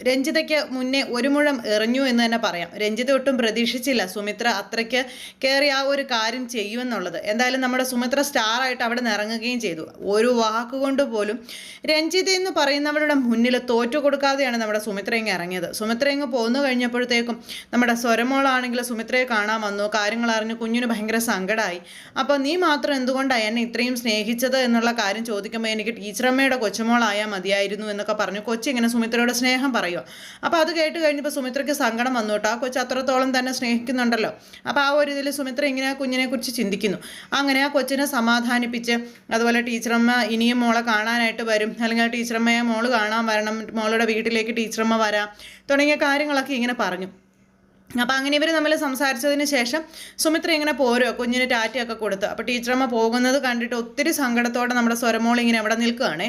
രഞ്ജിതയ്ക്ക് മുന്നേ ഒരു മുഴം എറിഞ്ഞു എന്ന് തന്നെ പറയാം. രഞ്ജിത ഒട്ടും പ്രതീക്ഷിച്ചില്ല സുമിത്ര അത്രയ്ക്ക് കയറി ആ ഒരു കാര്യം ചെയ്യുമെന്നുള്ളത്. എന്തായാലും നമ്മുടെ സുമിത്ര സ്റ്റാർ ആയിട്ട് അവിടെ നിന്ന് ഇറങ്ങുകയും ചെയ്തു. ഒരു വാക്കുകൊണ്ട് പോലും രഞ്ജിത എന്ന് പറയുന്നവരുടെ മുന്നിൽ തോറ്റു കൊടുക്കാതെയാണ് നമ്മുടെ സുമിത്ര ഇങ്ങ് ഇറങ്ങിയത്. സുമിത്ര ഇങ്ങ് പോന്നു കഴിഞ്ഞപ്പോഴത്തേക്കും നമ്മുടെ സ്വരമോളാണെങ്കിൽ സുമിത്രയെ കാണാൻ വന്നു. കാര്യങ്ങൾ അറിഞ്ഞ് കുഞ്ഞിന് ഭയങ്കര സങ്കടമായി അപ്പോൾ നീ മാത്രം എന്തുകൊണ്ടാണ് എന്നെ ഇത്രയും സ്നേഹിച്ചത് എന്നുള്ള കാര്യം ചോദിക്കുമ്പോൾ എനിക്ക് ടീച്ചറമ്മയുടെ കൊച്ചുമോളായാൽ മതിയായിരുന്നു എന്നൊക്കെ പറഞ്ഞു. കൊച്ചി ഇങ്ങനെ സുമിത്രയുടെ സ്നേഹം പറയുക. അപ്പോൾ അത് കേട്ട് കഴിഞ്ഞപ്പോൾ സുമിത്രയ്ക്ക് സങ്കടം വന്നു കേട്ടോ ആ കൊച്ചു അത്രത്തോളം തന്നെ സ്നേഹിക്കുന്നുണ്ടല്ലോ. അപ്പോൾ ആ ഒരു ഇതിൽ സുമിത്ര ഇങ്ങനെ ആ കുഞ്ഞിനെക്കുറിച്ച് ചിന്തിക്കുന്നു. അങ്ങനെ ആ കൊച്ചിനെ സമാധാനിപ്പിച്ച് അതുപോലെ ടീച്ചറമ്മ ഇനിയും മോളെ കാണാനായിട്ട് വരും. അല്ലെങ്കിൽ ആ ടീച്ചറമ്മയെ മോൾ കാണാൻ വരണം. മോളുടെ വീട്ടിലേക്ക് ടീച്ചറമ്മ വരാം. തുടങ്ങിയ കാര്യങ്ങളൊക്കെ ഇങ്ങനെ പറഞ്ഞു. അപ്പോൾ അങ്ങനെ ഇവർ നമ്മൾ സംസാരിച്ചതിന് ശേഷം സുമിത്ര ഇങ്ങനെ പോരോ കുഞ്ഞിന് ടാറ്റയൊക്കെ കൊടുത്തു. അപ്പോൾ ടീച്ചറമ്മ പോകുന്നത് കണ്ടിട്ട് ഒത്തിരി സങ്കടത്തോടെ നമ്മുടെ സ്വരമോൾ ഇങ്ങനെ അവിടെ നിൽക്കുകയാണേ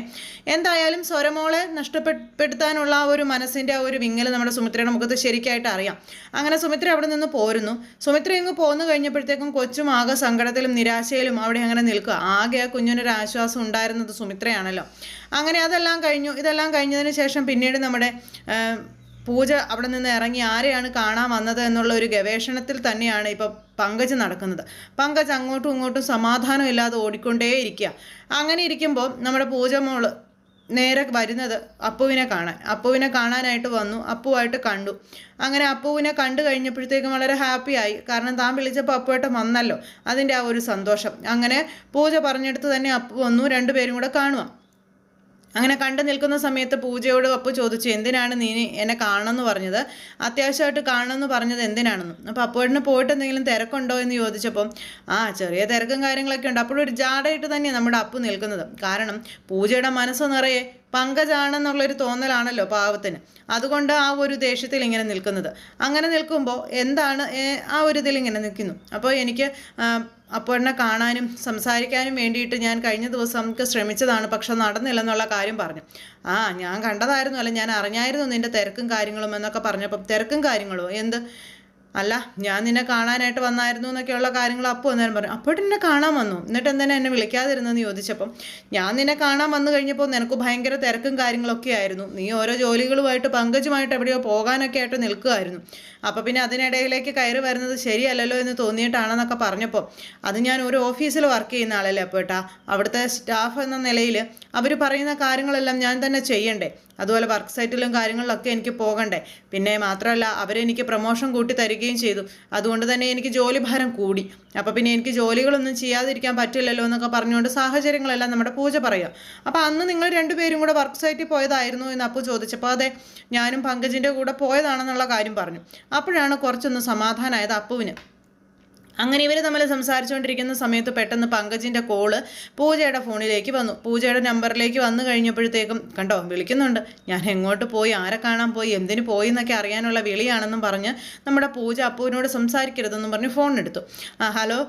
എന്തായാലും സ്വരമോളെ നഷ്ടപ്പെടുത്താനുള്ള ആ ഒരു മനസ്സിന്റെ ആ ഒരു വിങ്ങൽ നമ്മുടെ സുമിത്രയുടെ മുഖത്ത് ശരിക്കായിട്ട് അറിയാം. അങ്ങനെ സുമിത്ര അവിടെ നിന്ന് പോരുന്നു. സുമിത്ര ഇങ്ങ് പോന്നു കഴിഞ്ഞപ്പോഴത്തേക്കും കൊച്ചും ആകെ സങ്കടത്തിലും നിരാശയിലും അവിടെ അങ്ങനെ നിൽക്കുക ആകെ ആ കുഞ്ഞിനൊരു ആശ്വാസം ഉണ്ടായിരുന്നത് സുമിത്രയാണല്ലോ. അങ്ങനെ അതെല്ലാം കഴിഞ്ഞു. ഇതെല്ലാം കഴിഞ്ഞതിന് ശേഷം പിന്നീട് നമ്മുടെ പൂജ അവിടെ നിന്ന് ഇറങ്ങി ആരെയാണ് കാണാൻ വന്നത് എന്നുള്ള ഒരു ഗവേഷണത്തിൽ തന്നെയാണ് ഇപ്പോൾ പങ്കജ് നടക്കുന്നത്. പങ്കജ് അങ്ങോട്ടും ഇങ്ങോട്ടും സമാധാനമില്ലാതെ ഓടിക്കൊണ്ടേയിരിക്കുക അങ്ങനെ ഇരിക്കുമ്പോൾ നമ്മുടെ പൂജ മോൾ നേരെ വരുന്നത് അപ്പുവിനെ കാണാൻ. അപ്പുവിനെ കാണാനായിട്ട് വന്നു. അപ്പുവായിട്ട് കണ്ടു. അങ്ങനെ അപ്പുവിനെ കണ്ടു കഴിഞ്ഞപ്പോഴത്തേക്കും വളരെ ഹാപ്പിയായി കാരണം താൻ വിളിച്ചപ്പോൾ അപ്പുവായിട്ട് വന്നല്ലോ. അതിന്റെ ആ ഒരു സന്തോഷം. അങ്ങനെ പൂജ പറഞ്ഞെടുത്ത് തന്നെ അപ്പു വന്നു. രണ്ടുപേരും കൂടെ കാണുക. അങ്ങനെ കണ്ടു നിൽക്കുന്ന സമയത്ത് പൂജയോട് അപ്പു ചോദിച്ചു എന്തിനാണ് നീ എന്നെ കാണണമെന്ന് പറഞ്ഞത്? അത്യാവശ്യമായിട്ട് കാണണമെന്ന് പറഞ്ഞത് എന്തിനാണെന്ന്? അപ്പോൾ അപ്പോഴിന് പോയിട്ട് എന്തെങ്കിലും തിരക്കുണ്ടോ എന്ന് ചോദിച്ചപ്പം ആ ചെറിയ തിരക്കും കാര്യങ്ങളൊക്കെ ഉണ്ട്. അപ്പോഴൊരു ജാടയിട്ട് തന്നെയാണ് നമ്മുടെ അപ്പു നിൽക്കുന്നത്. കാരണം പൂജയുടെ മനസ്സ് നിറയെ പങ്കജാണെന്നുള്ളൊരു തോന്നലാണല്ലോ പാവത്തിന്. അതുകൊണ്ട് ആ ഒരു ദേഷ്യത്തിൽ ഇങ്ങനെ നിൽക്കുന്നത്. അങ്ങനെ നിൽക്കുമ്പോൾ എന്താണ് ആ ഒരു ഇതിൽ ഇങ്ങനെ നിൽക്കുന്നു. അപ്പോൾ എനിക്ക് അപ്പോഴെ കാണാനും സംസാരിക്കാനും വേണ്ടിയിട്ട് ഞാൻ കഴിഞ്ഞ ദിവസം ശ്രമിച്ചതാണ്. പക്ഷെ നടന്നില്ലെന്നുള്ള കാര്യം പറഞ്ഞു. ആ ഞാൻ കണ്ടതായിരുന്നു അല്ല ഞാൻ അറിഞ്ഞായിരുന്നു നിന്റെ തിരക്കും കാര്യങ്ങളും എന്നൊക്കെ പറഞ്ഞപ്പം. തിരക്കും കാര്യങ്ങളും? എന്ത്? അല്ല ഞാൻ നിന്നെ കാണാനായിട്ട് വന്നായിരുന്നു എന്നൊക്കെയുള്ള കാര്യങ്ങൾ അപ്പോൾ അന്നേരം പറഞ്ഞു. അപ്പോഴും എന്നെ കാണാൻ വന്നു. എന്നിട്ട് എന്തിനാ എന്നെ വിളിക്കാതിരുന്നെന്ന് ചോദിച്ചപ്പം ഞാൻ നിന്നെ കാണാൻ വന്നു കഴിഞ്ഞപ്പോൾ നിനക്ക് ഭയങ്കര തിരക്കും കാര്യങ്ങളൊക്കെ ആയിരുന്നു. നീ ഓരോ ജോലികളുമായിട്ട് പങ്കജുമായിട്ട് എവിടെയോ പോകാനൊക്കെ ആയിട്ട് നിൽക്കുമായിരുന്നു അപ്പോൾ പിന്നെ അതിനിടയിലേക്ക് കയറി വരുന്നത് ശരിയല്ലല്ലോ എന്ന് തോന്നിയിട്ടാണെന്നൊക്കെ പറഞ്ഞപ്പോൾ അത് ഞാൻ ഒരു ഓഫീസിൽ വർക്ക് ചെയ്യുന്ന ആളല്ലേ അപ്പോൾ ഏട്ടാ. അവിടുത്തെ സ്റ്റാഫ് എന്ന നിലയിൽ അവർ പറയുന്ന കാര്യങ്ങളെല്ലാം ഞാൻ തന്നെ ചെയ്യണ്ടേ. അതുപോലെ വർക്ക് സൈറ്റിലും കാര്യങ്ങളിലൊക്കെ എനിക്ക് പോകണ്ടേ. പിന്നെ മാത്രമല്ല അവരെനിക്ക് പ്രൊമോഷൻ കൂട്ടി തരികയും ചെയ്തു. അതുകൊണ്ട് തന്നെ എനിക്ക് ജോലി ഭാരം കൂടി. അപ്പോൾ പിന്നെ എനിക്ക് ജോലികളൊന്നും ചെയ്യാതിരിക്കാൻ പറ്റില്ലല്ലോ എന്നൊക്കെ പറഞ്ഞുകൊണ്ട് സാഹചര്യങ്ങളെല്ലാം നമ്മുടെ പൂജ പറയുക. അപ്പോൾ അന്ന് നിങ്ങൾ രണ്ടുപേരും കൂടെ വർക്ക് സൈറ്റിൽ പോയതായിരുന്നു എന്ന് അപ്പു ചോദിച്ചപ്പോൾ അതെ ഞാനും പങ്കജിന്റെ കൂടെ പോയതാണെന്നുള്ള കാര്യം പറഞ്ഞു. അപ്പോഴാണ് കുറച്ചൊന്ന് സമാധാനമായത് അപ്പുവിന്. അങ്ങനെ ഇവർ തമ്മിൽ സംസാരിച്ചുകൊണ്ടിരിക്കുന്ന സമയത്ത് പെട്ടെന്ന് പങ്കജിന്റെ കോൾ പൂജയുടെ ഫോണിലേക്ക് വന്നു. പൂജയുടെ നമ്പറിലേക്ക് വന്നു കഴിഞ്ഞപ്പോഴത്തേക്കും കണ്ടോ വിളിക്കുന്നുണ്ട്. ഞാൻ എങ്ങോട്ട് പോയി? ആരെ കാണാൻ പോയി? എന്തിനു പോയി എന്നൊക്കെ അറിയാനുള്ള വിളിയാണെന്നും പറഞ്ഞ് നമ്മുടെ പൂജ അപ്പുവിനോട് സംസാരിക്കരുതെന്നും പറഞ്ഞ് ഫോൺ എടുത്തു. ആ ഹലോ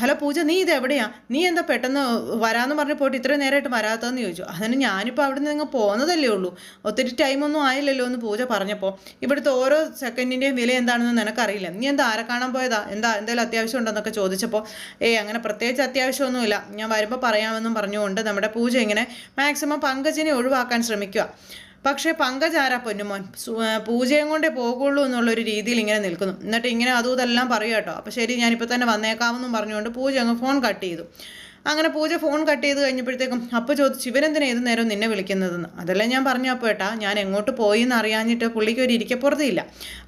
ഹലോ പൂജ നീ ഇത് എവിടെയാ? നീ എന്താ പെട്ടെന്ന് വരാമെന്ന് പറഞ്ഞ് പോയിട്ട് ഇത്രയും നേരമായിട്ട് വരാത്തതെന്ന് ചോദിച്ചു. അതിന് ഞാനിപ്പോൾ അവിടെ നിന്ന് പോകുന്നതല്ലേ ഉള്ളൂ. ഒത്തിരി ടൈമൊന്നും ആയില്ലല്ലോ എന്ന് പൂജ പറഞ്ഞപ്പോൾ ഇവിടുത്തെ ഓരോ സെക്കൻഡിന്റെയും വില എന്താണെന്ന് നിനക്കറിയില്ല. നീ എന്താ ആരെ കാണാൻ പോയതാ? എന്താ എന്തെങ്കിലും അത്യാവശ്യം ഉണ്ടെന്നൊക്കെ ചോദിച്ചപ്പോൾ ഏയ് അങ്ങനെ പ്രത്യേകിച്ച് അത്യാവശ്യമൊന്നുമില്ല. ഞാൻ വരുമ്പോൾ പറയാമെന്നും പറഞ്ഞുകൊണ്ട് നമ്മുടെ പൂജ ഇങ്ങനെ മാക്സിമം പങ്കജിനെ ഒഴിവാക്കാൻ ശ്രമിക്കുക പക്ഷേ പങ്കജ് ആരാ പൊന്നുമോൻ പൂജയും കൊണ്ടേ പോകുള്ളൂ എന്നുള്ളൊരു രീതിയിൽ ഇങ്ങനെ നിൽക്കുന്നു. എന്നിട്ട് ഇങ്ങനെ അതും ഇതെല്ലാം പറയുക കേട്ടോ. അപ്പോൾ ശരി ഞാനിപ്പോൾ തന്നെ വന്നേക്കാമെന്നും പറഞ്ഞുകൊണ്ട് പൂജ അങ്ങ് ഫോൺ കട്ട് ചെയ്തു. അങ്ങനെ പൂജ ഫോൺ കട്ട് ചെയ്ത് കഴിഞ്ഞപ്പോഴത്തേക്കും അപ്പോൾ ചോദിച്ചു ഇവനെന്തിനാ ഏത് നേരം നിന്നെ വിളിക്കുന്നതെന്ന്? അതെല്ലാം ഞാൻ പറഞ്ഞു അപ്പോൾ ഞാൻ എങ്ങോട്ട് പോയി എന്ന് അറിയാഞ്ഞിട്ട് പുള്ളിക്ക് ഒരു ഇരിക്കപ്പുറത്തില്ല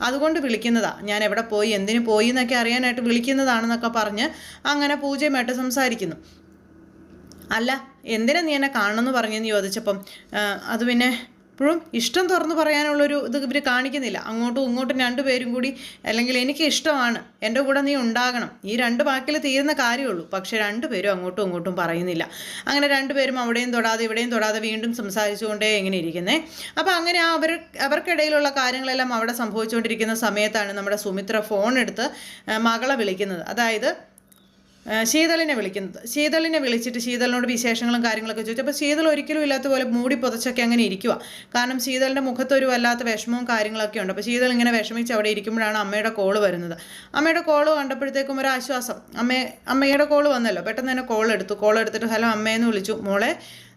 അതുകൊണ്ട് വിളിക്കുന്നതാ. ഞാൻ എവിടെ പോയി എന്തിനു പോയി എന്നൊക്കെ അറിയാനായിട്ട് വിളിക്കുന്നതാണെന്നൊക്കെ പറഞ്ഞ് അങ്ങനെ പൂജയുമായിട്ട് സംസാരിക്കുന്നു. അല്ല എന്തിനാ നീ എന്നെ കാണണമെന്ന് പറഞ്ഞെന്ന് ചോദിച്ചപ്പം അത് പിന്നെ ഇപ്പോഴും ഇഷ്ടം തുറന്ന് പറയാനുള്ളൊരു ഇത് ഇവർ കാണിക്കുന്നില്ല. അങ്ങോട്ടും ഇങ്ങോട്ടും രണ്ടുപേരും കൂടി അല്ലെങ്കിൽ എനിക്ക് ഇഷ്ടമാണ് എന്റെ കൂടെ നീ ഉണ്ടാകണം ഈ രണ്ട് വാക്കിൽ തീരുന്ന കാര്യമുള്ളൂ. പക്ഷേ രണ്ടുപേരും അങ്ങോട്ടും ഇങ്ങോട്ടും പറയുന്നില്ല. അങ്ങനെ രണ്ടുപേരും അവിടെയും തൊടാതെ ഇവിടെയും തൊടാതെ വീണ്ടും സംസാരിച്ചുകൊണ്ടേ ഇങ്ങനെ ഇരിക്കുന്നേ. അപ്പോൾ അങ്ങനെ ആ അവർ അവർക്കിടയിലുള്ള കാര്യങ്ങളെല്ലാം അവിടെ സംഭവിച്ചുകൊണ്ടിരിക്കുന്ന സമയത്താണ് നമ്മുടെ സുമിത്ര ഫോൺ എടുത്ത് മകളെ വിളിക്കുന്നത്. അതായത് ശീതളിനെ വിളിക്കുന്നത്. ശീതളിനെ വിളിച്ചിട്ട് ശീതളിനോട് വിശേഷങ്ങളും കാര്യങ്ങളൊക്കെ ചോദിച്ചു. അപ്പോൾ ശീതൾ ഒരിക്കലും ഇല്ലാത്ത പോലെ മൂടി പുതച്ചൊക്കെ അങ്ങനെ ഇരിക്കുക കാരണം ശീതളിന്റെ മുഖത്തൊരു വല്ലാത്ത വിഷമവും കാര്യങ്ങളൊക്കെ ഉണ്ട്. അപ്പോൾ ശീതൾ ഇങ്ങനെ വിഷമിച്ച് അവിടെ ഇരിക്കുമ്പോഴാണ് അമ്മയുടെ കോൾ വരുന്നത്. അമ്മയുടെ കോൾ കണ്ടപ്പോഴത്തേക്കും ഒരു ആശ്വാസം. അമ്മയെ അമ്മയുടെ കോൾ വന്നല്ലോ. പെട്ടെന്ന് തന്നെ കോൾ എടുത്തു. കോൾ എടുത്തിട്ട് ഹലോ അമ്മയെന്ന് വിളിച്ചു. മോളെ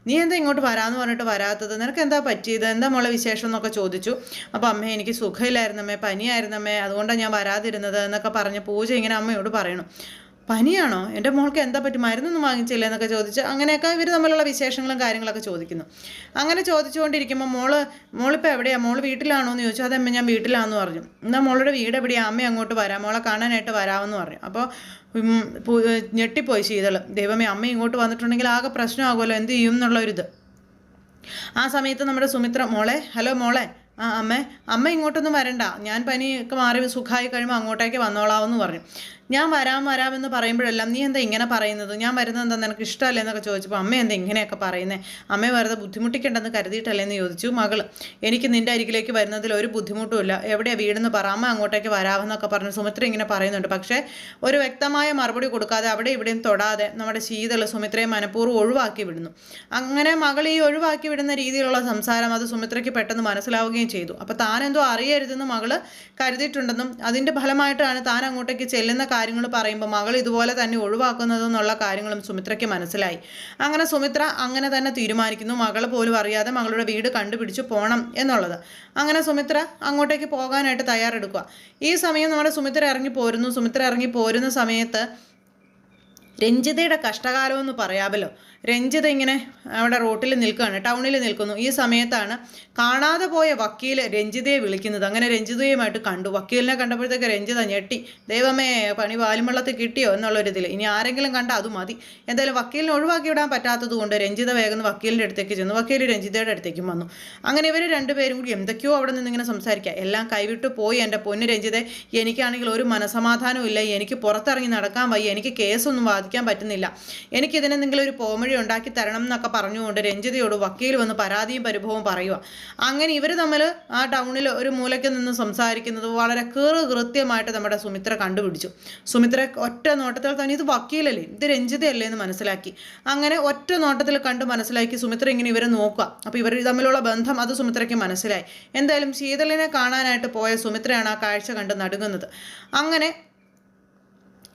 നീ എന്താ ഇങ്ങോട്ട് വരാമെന്ന് പറഞ്ഞിട്ട് വരാത്തത്? നിനക്ക് എന്താ പറ്റിയത്? എന്താ മോളെ വിശേഷം? എന്നൊക്കെ ചോദിച്ചു. അപ്പോൾ അമ്മ എനിക്ക് സുഖമില്ലായിരുന്നമ്മേ പനിയായിരുന്നമ്മേ അതുകൊണ്ടാണ് ഞാൻ വരാതിരുന്നത് എന്നൊക്കെ പറഞ്ഞ് പൂജ ഇങ്ങനെ അമ്മയോട് പറയണം. പനിയാണോ? എന്റെ മോൾക്ക് എന്താ പറ്റി? മരുന്നൊന്നും വാങ്ങിച്ചില്ല എന്നൊക്കെ ചോദിച്ച് അങ്ങനെയൊക്കെ ഇവർ തമ്മിലുള്ള വിശേഷങ്ങളും കാര്യങ്ങളൊക്കെ ചോദിക്കുന്നു. അങ്ങനെ ചോദിച്ചുകൊണ്ടിരിക്കുമ്പോൾ മോൾ മോളിപ്പോൾ എവിടെയാണ് മോൾ വീട്ടിലാണോ എന്ന് ചോദിച്ചു. അതമ്മ ഞാൻ വീട്ടിലാണെന്ന് പറഞ്ഞു. എന്നാൽ മോളുടെ വീട് എവിടെയാണ് അമ്മ അങ്ങോട്ട് വരാം. മോളെ കാണാനായിട്ട് വരാമെന്ന് പറഞ്ഞു. അപ്പോൾ ഞെട്ടിപ്പോയി ശീതൾ ദൈവമേ അമ്മ ഇങ്ങോട്ട് വന്നിട്ടുണ്ടെങ്കിൽ ആകെ പ്രശ്നമാകുമല്ലോ. എന്ത് ചെയ്യും എന്നുള്ളൊരിത് ആ സമയത്ത് നമ്മുടെ സുമിത്ര മോളെ ഹലോ മോളെ. ആ അമ്മ അമ്മ ഇങ്ങോട്ടൊന്നും വരണ്ട. ഞാൻ പനിയൊക്കെ മാറി സുഖമായി കഴിയുമ്പോൾ അങ്ങോട്ടേക്ക് വന്നോളാമെന്ന് പറഞ്ഞു. ഞാൻ വരാം വരാമെന്ന് പറയുമ്പോഴെല്ലാം നീ എന്താ ഇങ്ങനെ പറയുന്നത്? ഞാൻ വരുന്നത് എന്താ നിനക്ക് ഇഷ്ടമല്ലേ എന്നൊക്കെ ചോദിച്ചപ്പോൾ അമ്മ എന്താ ഇങ്ങനെയൊക്കെ പറയുന്നത് അമ്മയെ വെറുതെ ബുദ്ധിമുട്ടിക്കേണ്ടെന്ന് കരുതിയിട്ടല്ലേ എന്ന് ചോദിച്ചു മകൾ എനിക്ക് നിന്റെ അരികിലേക്ക് വരുന്നതിൽ ഒരു ബുദ്ധിമുട്ടുമില്ല എവിടെയാണ് വീടെന്ന് പറ. അമ്മ അങ്ങോട്ടേക്ക് വരാമെന്നൊക്കെ പറഞ്ഞ് സുമിത്ര ഇങ്ങനെ പറയുന്നുണ്ട്. പക്ഷേ ഒരു വ്യക്തമായ മറുപടി കൊടുക്കാതെ അവിടെ ഇവിടെയും തൊടാതെ നമ്മുടെ ശീതൾ സുമിത്രയെ മനഃപൂർവം ഒഴിവാക്കി വിടുന്നു. അങ്ങനെ മകൾ ഈ ഒഴിവാക്കി വിടുന്ന രീതിയിലുള്ള സംസാരം അത് സുമിത്രയ്ക്ക് പെട്ടെന്ന് മനസ്സിലാവുകയും ചെയ്തു. അപ്പോൾ താൻ എന്തോ അറിയരുതെന്ന് മകൾ കരുതിയിട്ടുണ്ടെന്നും അതിന്റെ ഫലമായിട്ടാണ് താൻ അങ്ങോട്ടേക്ക് ചെല്ലുന്ന കാര്യങ്ങൾ പറയുമ്പോൾ മകൾ ഇതുപോലെ തന്നെ ഒഴിവാക്കുന്നതെന്നുള്ള കാര്യങ്ങളും സുമിത്രയ്ക്ക് മനസ്സിലായി. അങ്ങനെ സുമിത്ര അങ്ങനെ തന്നെ തീരുമാനിക്കുന്നു. മകൾ പോലും അറിയാതെ മകളുടെ വീട് കണ്ടുപിടിച്ച് പോകണം എന്നുള്ളത്. അങ്ങനെ സുമിത്ര അങ്ങോട്ടേക്ക് പോകാനായിട്ട് തയ്യാറെടുക്കുക. ഈ സമയം നമ്മുടെ സുമിത്ര ഇറങ്ങി പോരുന്നു. സുമിത്ര ഇറങ്ങി പോരുന്ന സമയത്ത് രഞ്ജിതയുടെ കഷ്ടകാലമെന്ന് പറയാമല്ലോ. രഞ്ജിത ഇങ്ങനെ അവിടെ റോട്ടിൽ നിൽക്കുകയാണ് ടൗണിൽ നിൽക്കുന്നു. ഈ സമയത്താണ് കാണാതെ പോയ വക്കീൽ രഞ്ജിതയെ വിളിക്കുന്നത്. അങ്ങനെ രഞ്ജിതയുമായിട്ട് കണ്ടു. വക്കീലിനെ കണ്ടപ്പോഴത്തേക്ക് രഞ്ജിത ഞെട്ടി. ദൈവമേ പണി വാലുമള്ളത്തിൽ കിട്ടിയോ എന്നുള്ളൊരിതിൽ ഇനി ആരെങ്കിലും കണ്ട അത് മതി. എന്തായാലും വക്കീലിനെ ഒഴിവാക്കി വിടാൻ പറ്റാത്തത് കൊണ്ട് രഞ്ജിത വേഗം വക്കീലിന്റെ അടുത്തേക്ക് ചെന്നു. വക്കീൽ രഞ്ജിതയുടെ അടുത്തേക്കും വന്നു. അങ്ങനെ ഇവർ രണ്ടുപേരും കൂടി എന്തൊക്കെയോ അവിടെ നിന്ന് ഇങ്ങനെ സംസാരിക്കുക. എല്ലാം കൈവിട്ട് പോയി. എന്റെ പൊന്ന് രഞ്ജിത എനിക്കാണെങ്കിൽ ഒരു മനസമാധാനവും ഇല്ല. എനിക്ക് പുറത്തിറങ്ങി നടക്കാൻ വയ്യ. എനിക്ക് കേസൊന്നും വാദിക്കാൻ പറ്റുന്നില്ല. എനിക്കിതിനെന്തെങ്കിലും ഒരു പോമഴി ഉണ്ടാക്കി തരണം എന്നൊക്കെ പറഞ്ഞുകൊണ്ട് രഞ്ജിതയോട് വക്കീൽ വന്ന് പരാതിയും പരിഭവവും പറയുക അങ്ങനെ ഇവർ തമ്മിൽ ആ ടൗണിൽ ഒരു മൂലയ്ക്ക് നിന്ന് സംസാരിക്കുന്നത് വളരെ കീറ് കൃത്യമായിട്ട് നമ്മുടെ സുമിത്ര കണ്ടുപിടിച്ചു. സുമിത്ര ഒറ്റ നോട്ടത്തിൽ തന്നെ ഇത് വക്കീലല്ലേ? ഇത് രഞ്ജിതയല്ലേ എന്ന് മനസ്സിലാക്കി. അങ്ങനെ ഒറ്റ നോട്ടത്തിൽ കണ്ട് മനസ്സിലാക്കി സുമിത്ര ഇങ്ങനെ ഇവരെ നോക്കുക. അപ്പോൾ ഇവർ തമ്മിലുള്ള ബന്ധം അത് സുമിത്രയ്ക്ക് മനസ്സിലായി. എന്തായാലും ശീതളിനെ കാണാനായിട്ട് പോയ സുമിത്രയാണ് ആ കാഴ്ച കണ്ട് നടുങ്ങുന്നത്. അങ്ങനെ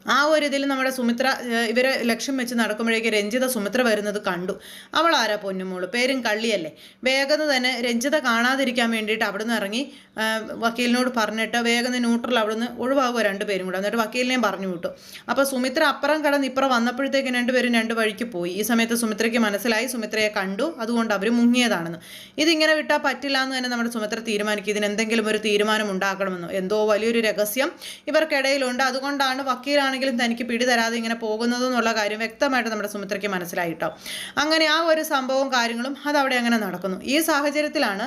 ആ ഒരു ഇതിൽ നമ്മുടെ സുമിത്ര ഇവരെ ലക്ഷ്യം വെച്ച് നടക്കുമ്പോഴേക്ക് രഞ്ജിത സുമിത്ര വരുന്നത് കണ്ടു. അവൾ ആരാ പൊന്നുമോൾ? പേരും കള്ളിയല്ലേ? വേഗത തന്നെ രഞ്ജിത കാണാതിരിക്കാൻ വേണ്ടിയിട്ട് അവിടുന്ന് ഇറങ്ങി വക്കീലിനോട് പറഞ്ഞിട്ട് വേഗം ന്യൂട്രൽ അവിടുന്ന് ഒഴിവാകുക രണ്ടുപേരും കൂടെ. എന്നിട്ട് വക്കീലിനെയും പറഞ്ഞു വിട്ടു. അപ്പോൾ സുമിത്ര അപ്പുറം കടന്ന് ഇപ്പുറം വന്നപ്പോഴത്തേക്കും രണ്ടുപേരും രണ്ട് വഴിക്ക് പോയി. ഈ സമയത്ത് സുമിത്രയ്ക്ക് മനസ്സിലായി. സുമിത്രയെ കണ്ടു. അതുകൊണ്ട് അവർ മുങ്ങിയതാണെന്ന്. ഇതിങ്ങനെ വിട്ടാൽ പറ്റില്ല എന്ന് തന്നെ നമ്മുടെ സുമിത്ര തീരുമാനിക്കും. ഇതിന് എന്തെങ്കിലും ഒരു തീരുമാനം ഉണ്ടാക്കണമെന്ന്? എന്തോ വലിയൊരു രഹസ്യം ഇവർക്കിടയിലുണ്ട്. അതുകൊണ്ടാണ് വക്കീലാണെങ്കിലും തനിക്ക് പിടി തരാതെ ഇങ്ങനെ പോകുന്നത് എന്നുള്ള കാര്യം വ്യക്തമായിട്ട് നമ്മുടെ സുമിത്രയ്ക്ക് മനസ്സിലായിട്ടോ അങ്ങനെ ആ ഒരു സംഭവവും കാര്യങ്ങളും അതവിടെ അങ്ങനെ നടക്കുന്നു. ഈ സാഹചര്യത്തിലാണ്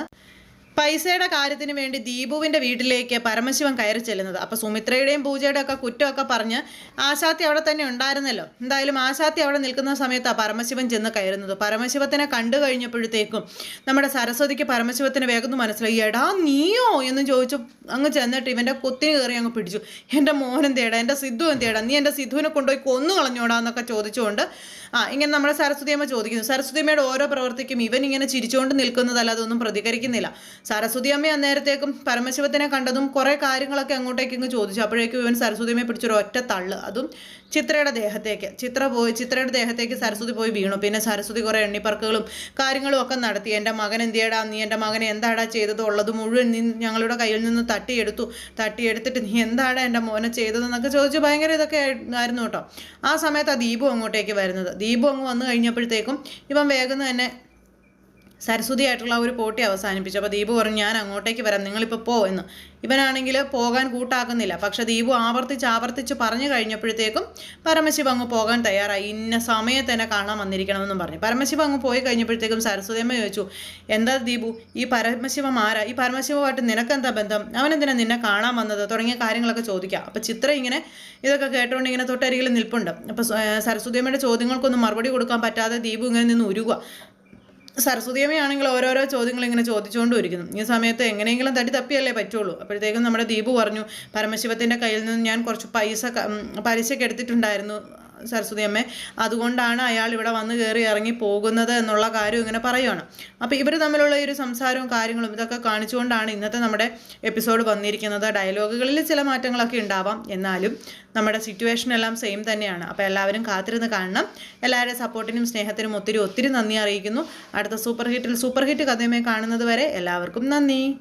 പൈസയുടെ കാര്യത്തിന് വേണ്ടി ദീപുവിന്റെ വീട്ടിലേക്ക് പരമശിവൻ കയറി ചെല്ലുന്നത്. അപ്പോൾ സുമിത്രയുടെയും പൂജയുടെയും ഒക്കെ കുറ്റമൊക്കെ പറഞ്ഞ് ആശാത്തി അവിടെ തന്നെ ഉണ്ടായിരുന്നല്ലോ. എന്തായാലും ആശാത്തി അവിടെ നിൽക്കുന്ന സമയത്താണ് പരമശിവൻ ചെന്ന് കയറുന്നത്. പരമശിവത്തിനെ കണ്ടു കഴിഞ്ഞപ്പോഴത്തേക്കും നമ്മുടെ സരസ്വതിക്ക് പരമശിവത്തിന് വേഗം മനസ്സിലായി. എടാ നീയോ എന്ന് ചോദിച്ചു. അങ്ങ് ചെന്നിട്ട് ഇവന്റെ കൊത്തിന് കയറി അങ്ങ് പിടിച്ചു. എന്റെ മോൻ എന്തേടാ എന്റെ സിദ്ധു എന്തേടാ നീ എന്റെ സിദ്ധുവിനെ കൊണ്ടുപോയി കൊന്നു കളഞ്ഞോടാ എന്നൊക്കെ ചോദിച്ചുകൊണ്ട് ആ ഇങ്ങനെ നമ്മുടെ സരസ്വതിയമ്മ ചോദിക്കുന്നു. സരസ്വതിയമ്മയുടെ ഓരോ പ്രവൃത്തിക്കും ഇവൻ ഇങ്ങനെ ചിരിച്ചുകൊണ്ട് നിൽക്കുന്നതല്ലാതെ ഒന്നും പ്രതികരിക്കുന്നില്ല. സരസ്വതി അമ്മ അന്നേരത്തേക്കും പരമശിവത്തിനെ കണ്ടതും കുറേ കാര്യങ്ങളൊക്കെ അങ്ങോട്ടേക്ക് ഇങ്ങ് ചോദിച്ചു. അപ്പോഴേക്കും ഇവൻ സരസ്വതിയമ്മയെ പിടിച്ചൊരു ഒറ്റ തള്ള്. അതും ചിത്രയുടെ ദേഹത്തേക്ക്. ചിത്ര പോയി ചിത്രയുടെ ദേഹത്തേക്ക് സരസ്വതി പോയി വീണു. പിന്നെ സരസ്വതി കുറേ എണ്ണിപ്പറക്കുകളും കാര്യങ്ങളും ഒക്കെ നടത്തി. എന്റെ മകൻ എന്തിയടാ നീ? എന്റെ മകനെ എന്താടാ ചെയ്തത്? ഉള്ളത് മുഴുവൻ നീ ഞങ്ങളുടെ കയ്യിൽ നിന്ന് തട്ടിയെടുത്തു. തട്ടിയെടുത്തിട്ട് നീ എന്താടാ എന്റെ മോനെ ചെയ്തതെന്നൊക്കെ ചോദിച്ചു ഭയങ്കര ഇതൊക്കെ ആയിരുന്നു കേട്ടോ. ആ സമയത്ത് ആ ദീപു അങ്ങോട്ടേക്ക് വരുന്നത്. ദീപു അങ്ങ് വന്നു കഴിഞ്ഞപ്പോഴത്തേക്കും ഇവൻ വേഗം തന്നെ സരസ്വതിയായിട്ടുള്ള ഒരു പോട്ടി അവസാനിപ്പിച്ചു. അപ്പോൾ ദീപു പറഞ്ഞു ഞാൻ അങ്ങോട്ടേക്ക് വരാം. നിങ്ങളിപ്പോൾ പോ എന്ന്. ഇവനാണെങ്കിൽ പോകാൻ കൂട്ടാക്കുന്നില്ല. പക്ഷേ ദീപു ആവർത്തിച്ച് ആവർത്തിച്ച് പറഞ്ഞു കഴിഞ്ഞപ്പോഴത്തേക്കും പരമശിവ അങ്ങ് പോകാൻ തയ്യാറായി. ഇന്ന സമയത്ത് തന്നെ കാണാൻ വന്നിരിക്കണമെന്നും പറഞ്ഞു. പരമശിവ അങ്ങ് പോയി കഴിഞ്ഞപ്പോഴത്തേക്കും സരസ്വതിയമ്മ ചോദിച്ചു എന്താ ദീപു? ഈ പരമശിവം ആരാ? ഈ പരമശിവമായിട്ട് നിനക്കെന്താ ബന്ധം? അവനെന്തിനാ നിന്നെ കാണാൻ വന്നത്? തുടങ്ങിയ കാര്യങ്ങളൊക്കെ ചോദിക്കാം. അപ്പോൾ ചിത്ര ഇങ്ങനെ ഇതൊക്കെ കേട്ടുകൊണ്ട് ഇങ്ങനെ തൊട്ടരികിൽ നിൽപ്പുണ്ട്. അപ്പോൾ സരസ്വതിയമ്മയുടെ ചോദ്യങ്ങൾക്കൊന്നും മറുപടി കൊടുക്കാൻ പറ്റാതെ ദീപു ഇങ്ങനെ നിന്ന് ഉരുക സരസ്വതിയമ്മയാണെങ്കിൽ ഓരോരോ ചോദ്യങ്ങൾ ഇങ്ങനെ ചോദിച്ചുകൊണ്ടിരിക്കുന്നു. ഈ സമയത്ത് എങ്ങനെയെങ്കിലും തടി തപ്പിയല്ലേ പറ്റുള്ളൂ. അപ്പോഴത്തേക്കും നമ്മുടെ ദീപു പറഞ്ഞു പരമശിവത്തിന്റെ കയ്യിൽ നിന്ന് ഞാൻ കുറച്ച് പൈസ പലിശയ്ക്ക് എടുത്തിട്ടുണ്ടായിരുന്നു. സരസ്വതി അമ്മ അതുകൊണ്ടാണ് അയാൾ ഇവിടെ വന്ന് കയറി ഇറങ്ങി പോകുന്നത് എന്നുള്ള കാര്യം ഇങ്ങനെ പറയുകയാണ് അപ്പോൾ ഇവർ തമ്മിലുള്ള ഈ ഒരു സംസാരവും കാര്യങ്ങളും ഇതൊക്കെ കാണിച്ചുകൊണ്ടാണ് ഇന്നത്തെ നമ്മുടെ എപ്പിസോഡ് വന്നിരിക്കുന്നത്. ഡയലോഗുകളിൽ ചില മാറ്റങ്ങളൊക്കെ ഉണ്ടാവാം. എന്നാലും നമ്മുടെ സിറ്റുവേഷൻ എല്ലാം സെയിം തന്നെയാണ്. അപ്പോൾ എല്ലാവരും കാത്തിരുന്ന് കാണണം. എല്ലാവരുടെ സപ്പോർട്ടിനും സ്നേഹത്തിനും ഒത്തിരി ഒത്തിരി നന്ദി അറിയിക്കുന്നു. അടുത്ത സൂപ്പർ ഹിറ്റിൽ സൂപ്പർ ഹിറ്റ് കഥയുമായി കാണുന്നത് വരെ എല്ലാവർക്കും നന്ദി.